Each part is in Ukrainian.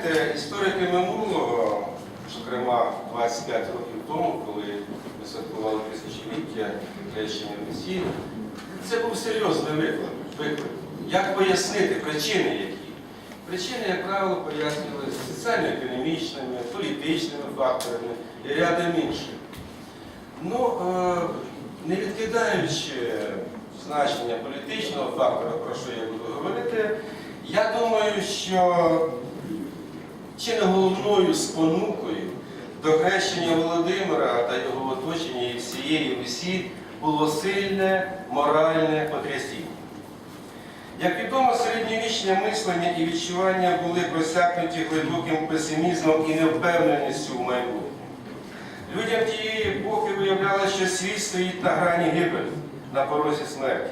знаєте, історики минулого, зокрема 25 років тому, коли ми святкували тисячоліття хрещення Росії, це був серйозний виклик. виклик. Як пояснити причини які? Причини, як правило, пояснювалися соціально-економічними, політичними факторами і рядом інших. Ну, е, не відкидаючи значення політичного фактора, про що я буду говорити, я думаю, що чи не головною спонукою до хрещення Володимира та його оточення і всієї Русі було сильне моральне потрясіння. Як відомо, середньовічне мислення і відчування були просякнуті глибоким песимізмом і невпевненістю в майбутньому. Людям тієї епохи виявлялося, що світ стоїть на грані гибелі, на порозі смерті.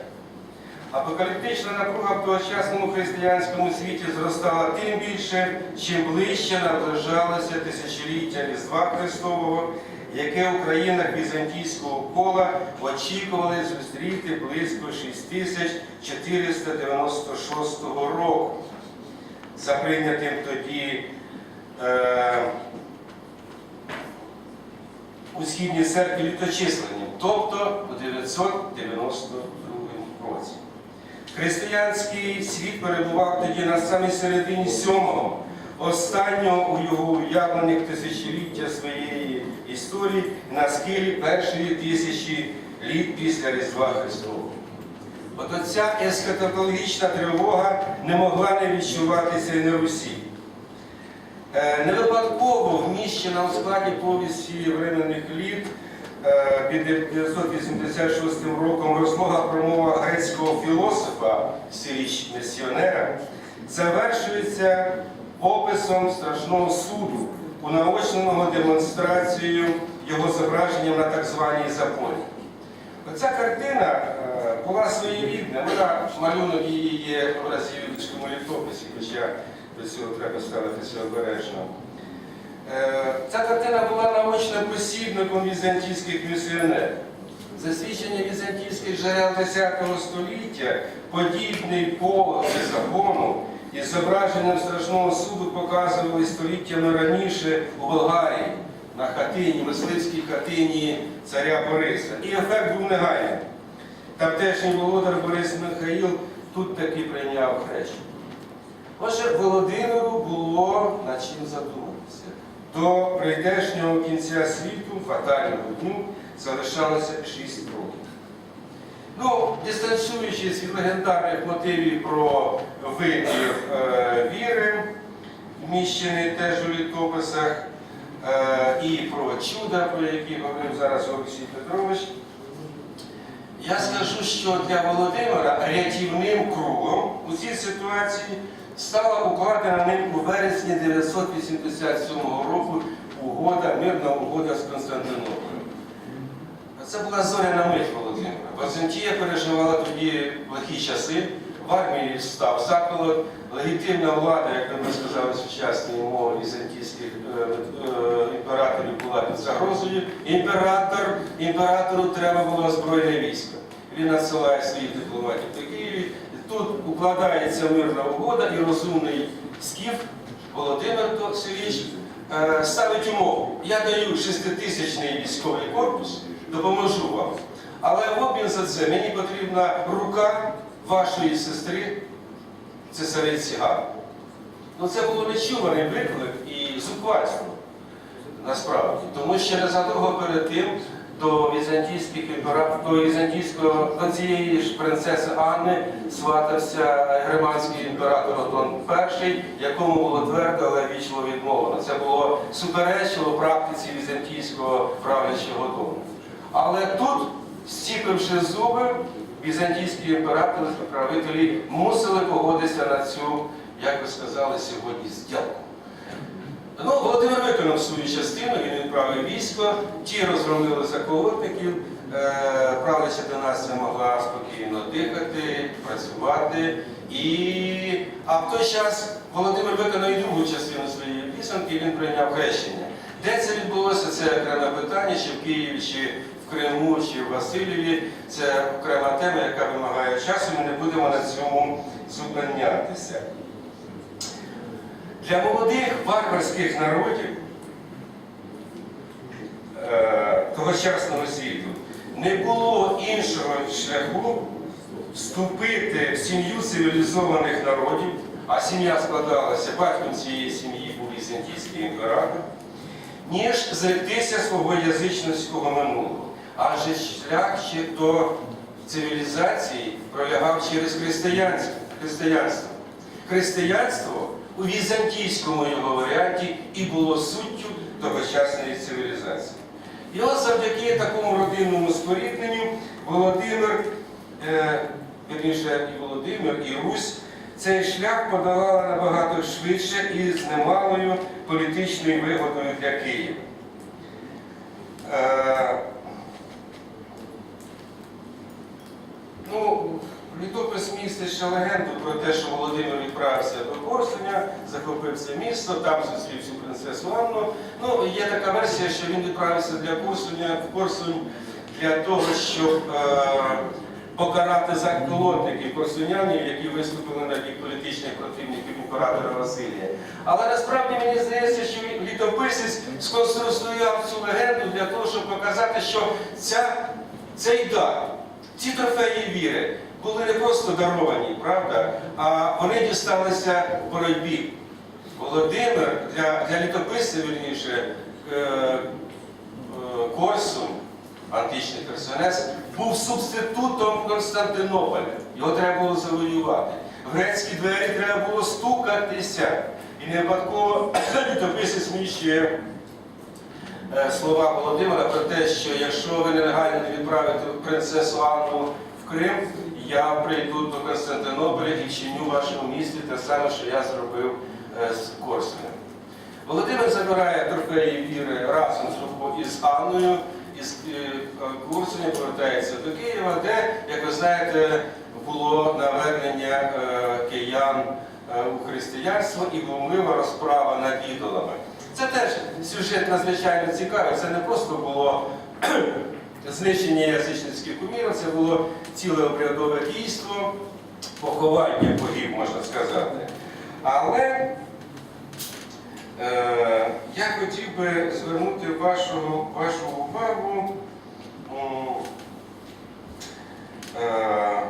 Апокаліптична напруга в тогочасному християнському світі зростала тим більше, чим ближче наближалося тисячоліття Різдва Христового, яке у країнах візантійського кола очікували зустріти близько 6496 року. За прийнятим тоді е, у східній церкві літочисленням, тобто у 992 році. Християнський світ перебував тоді на самій середині сьомого, останнього у його уявлених тисячоліття своєї історії на схилі першої тисячі літ після Різдва Христового. От оця ескатологічна тривога не могла не відчуватися і на Русі. Е, Не випадково вміщена у складі повісті временних літ під 986 роком розлога промова грецького філософа Сиріч Місіонера завершується описом страшного суду, унаочненого демонстрацією його зображенням на так званій запорі. Оця картина е, була своєрідна, вона малюнок її є в Бразилійському літописі, хоча до цього треба ставитися обережно. Е, Ця картина була наочним посібником візантійських місіонерів. Засвідчення візантійських джерел X століття, подібний полог закону із зображенням страшного суду показували століттями раніше у Болгарії на хатині, мисливській хатині царя Бориса. І ефект був негайний. Тамтешній володар Борис Михаїл тут таки прийняв хрещення. Отже, Володимиру було над чим задуматися. До прийдешнього кінця світу, фатального дню, залишалося 6 років. Ну, дистанціюючись від легендарних мотивів про вибір е, віри, вміщений теж у літописах, е, і про чуда, про які говорив зараз Олексій Петрович, я скажу, що для Володимира рятівним кругом у цій ситуації стала укладена ним у вересні 987 року угода, мирна угода з Константинополем. Це була зоряна мить Володимира. Візантія переживала тоді лихі часи, в армії став заколот, легітимна влада, як би ми сказали сучасною мовою візантійських е, е, імператорів була під загрозою. Імператор, імператору треба було збройне військо. Він надсилає своїх дипломатів. Тут укладається мирна угода і розумний скіф Володимир Токсевич е, ставить умову. Я даю шеститисячний військовий корпус, допоможу вам. Але в обмін за це мені потрібна рука вашої сестри, цесариці Гави. Ну це було нечуваний виклик і зухвальство насправді. Тому що незадовго перед тим до візантійських до візантійського до цієї ж принцеси Анни сватався германський імператор Отон І, якому було твердо, але вічно відмовлено. Це було суперечило практиці візантійського правлячого дому. Але тут, стіпивши зуби, візантійські імператори правителі мусили погодитися на цю, як ви сказали сьогодні, зділку. Ну, Володимир виконав свою частину, він відправив військо, ті розгромили заколотників, е, правиця династія могла спокійно дихати, працювати. І... А в той час Володимир виконав і другу частину своєї пісенки, він прийняв хрещення. Де це відбулося, це окреме питання, чи в Києві, чи в Криму, чи в Васильєві. Це окрема тема, яка вимагає часу, ми не будемо на цьому зупинятися. Для молодих варварських народів е, тогочасного світу не було іншого шляху вступити в сім'ю цивілізованих народів, а сім'я складалася, батьком цієї сім'ї був візантійський імператор, ніж зректися свого язичницького минулого. Адже шлях ще до цивілізації пролягав через християнство. християнство. У візантійському його варіанті і було суттю тогочасної цивілізації. І от завдяки такому родинному спорідненню Володимир, е, вірніше і Володимир, і Русь цей шлях подолала набагато швидше і з немалою політичною вигодою для Києва. Е, Ну, літопис містить ще легенду про те, що Володимир відправився до Корсуня, захопив це місто, там зустрів цю принцесу Анну. Ну, є така версія, що він відправився для Корсуня в Корсунь для того, щоб е, покарати заколотників корсунянів, які виступили на бік політичних противників імператора Василія. Але насправді мені здається, що літописець сконструював цю легенду для того, щоб показати, що ця, цей дар. Ці трофеї віри були не просто даровані, правда, а вони дісталися в боротьбі. Володимир для, для літописця, вірніше, е, е, Корсунь, античний Херсонес, був субститутом Константинополя. Його треба було завоювати. В грецькі двері треба було стукатися. І не випадково літописець зміщує е, слова Володимира про те, що якщо ви нелегально не відправите принцесу Анну Крим, я прийду до Константинополя і чиню вашому місті те саме, що я зробив е, з Корсунем. Володимир забирає трофеї віри разом із Анною, із е, Курсуня повертається до Києва, де, як ви знаєте, було навернення е, киян у християнство і глумлива розправа над ідолами. Це теж сюжет надзвичайно цікавий. Це не просто було знищення язичницьких кумірів, це було ціле обрядове дійство, поховання богів, можна сказати. Але Е, Я хотів би звернути вашу, вашу увагу е,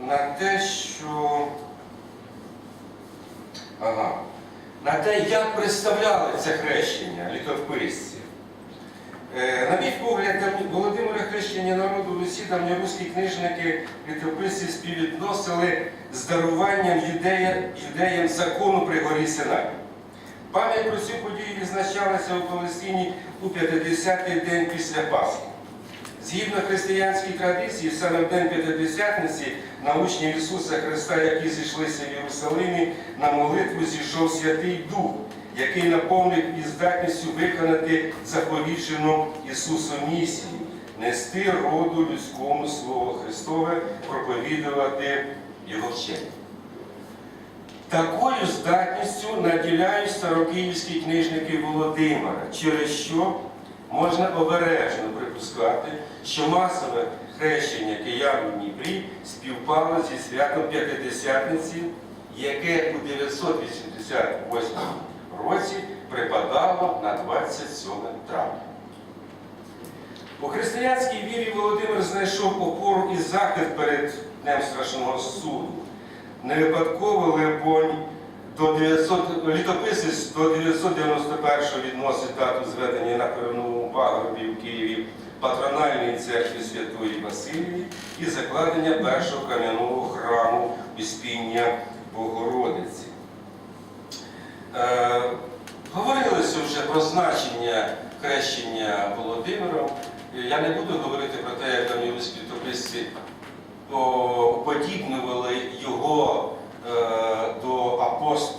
на те, що ага, на те, як представляли це хрещення літописці. Е, На мій погляд, Володимира хрещення народу Русі давньоруські книжники літописці співвідносили з даруванням юдея, юдеям закону при горі Синай. Пам'ять про цю подію відзначалася у Палестині у 50-й день після Пасхи. Згідно християнській традиції, саме в день П'ятидесятниці на учнів Ісуса Христа, які зійшлися в Єрусалимі, на молитву зійшов Святий Дух, який наповнив і здатністю виконати заповіджену Ісусом місію, нести роду людському Слово Христове, проповідувати Його вчення. Такою здатністю наділяють старокиївські книжники Володимира, через що можна обережно припускати, що масове хрещення киян у Дніпрі співпало зі святом П'ятидесятниці, яке у 988 році припадало на 27 травня. У християнській вірі Володимир знайшов опору і захист перед Днем Страшного суду. Не випадково Лебонь до 900, літописець до 991-го відносить дату зведення на Перевному пагорбі в Києві патрональної церкви Святої Василії і закладення першого кам'яного храму Успіння Богородиці. Е, про значення хрещення Володимиром. Я не буду говорити про те, як давньоруські літописці подібнували його е, до, апост,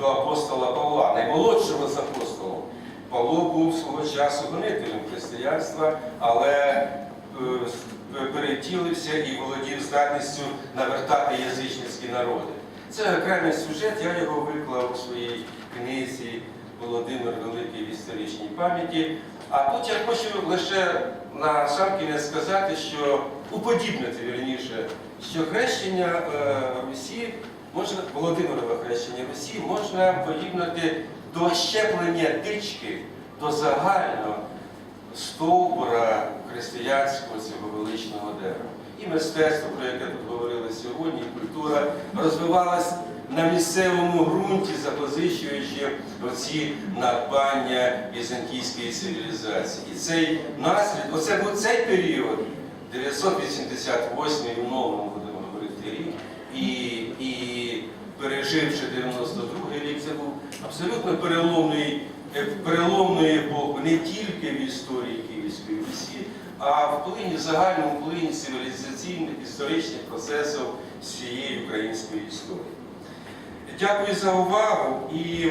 до, апостола Павла, наймолодшого з апостолів. Павло був свого часу гонителем християнства, але е, перетілився і володів здатністю навертати язичницькі народи. Це окремий сюжет, я його виклав у своїй книзі Володимир Великий в історичній пам'яті. А тут я хочу лише на сам сказати, що уподібнити вірніше, що хрещення е, Русі можна Володимирове хрещення Русі можна порівняти до щеплення дички до загального стовбура християнського цього величного дерева. І мистецтво, про яке тут говорили сьогодні, і культура розвивалась на місцевому ґрунті, запозичуючи оці надбання візантійської цивілізації. І цей наслід, оце був цей період, 988 в новому будемо говорити рік, і, і переживши 92-й рік, це був абсолютно переломний, е, переломної не тільки в історії Київської Русі, а в плині загальному плині цивілізаційних історичних процесів всієї української історії. Дякую за увагу і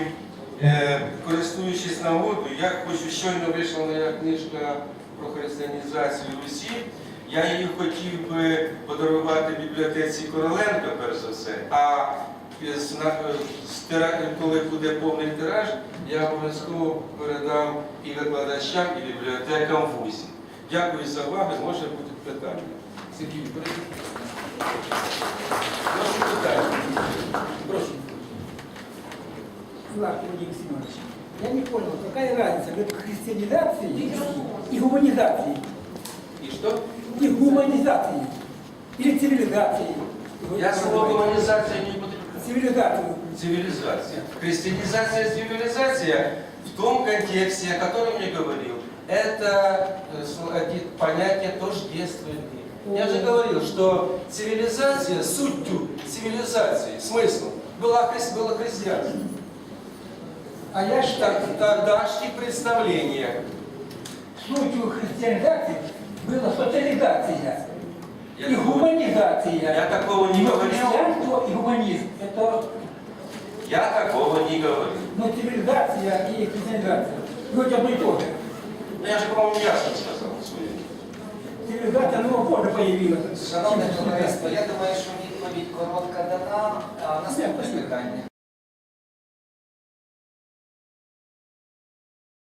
е, користуючись нагодою, я хочу щойно вийшла моя книжка про християнізацію Русі. Я її хотів би подарувати бібліотеці Короленка, перш за все. А коли буде повний тираж, я обов'язково передам і викладачам, і бібліотекам вузів. Дякую за увагу, може бути питання. Слава Владимир Семенович, я не понял, какая разница между христианизацией и гуманизацией? І що? И гуманизацией. Или цивилизацией. Я слово гуманізація не буду. Цивилизацию. Цивилизация. Христианизация, цивилизация в том контексте, о котором я говорил, это э, с- эти понятия тождественные. Я же говорил, что цивилизация, сутью цивилизации, смыслом, была, хри- было христианство. А я считаю, Так, тогдашние представления. сутью христианизации была социализация. Я и такого- гуманизация. Я такого не Но говорил. Христианство и гуманизм – это Я такого не говорил. ну, цивилизация и христианизация. Ну, это одно и то же. Ну, я же, по-моему, ясно сказал свою. Цивилизация нового позже появилась. Шановне товариство, я думаю, що відповідь коротка дана. А наступне питання.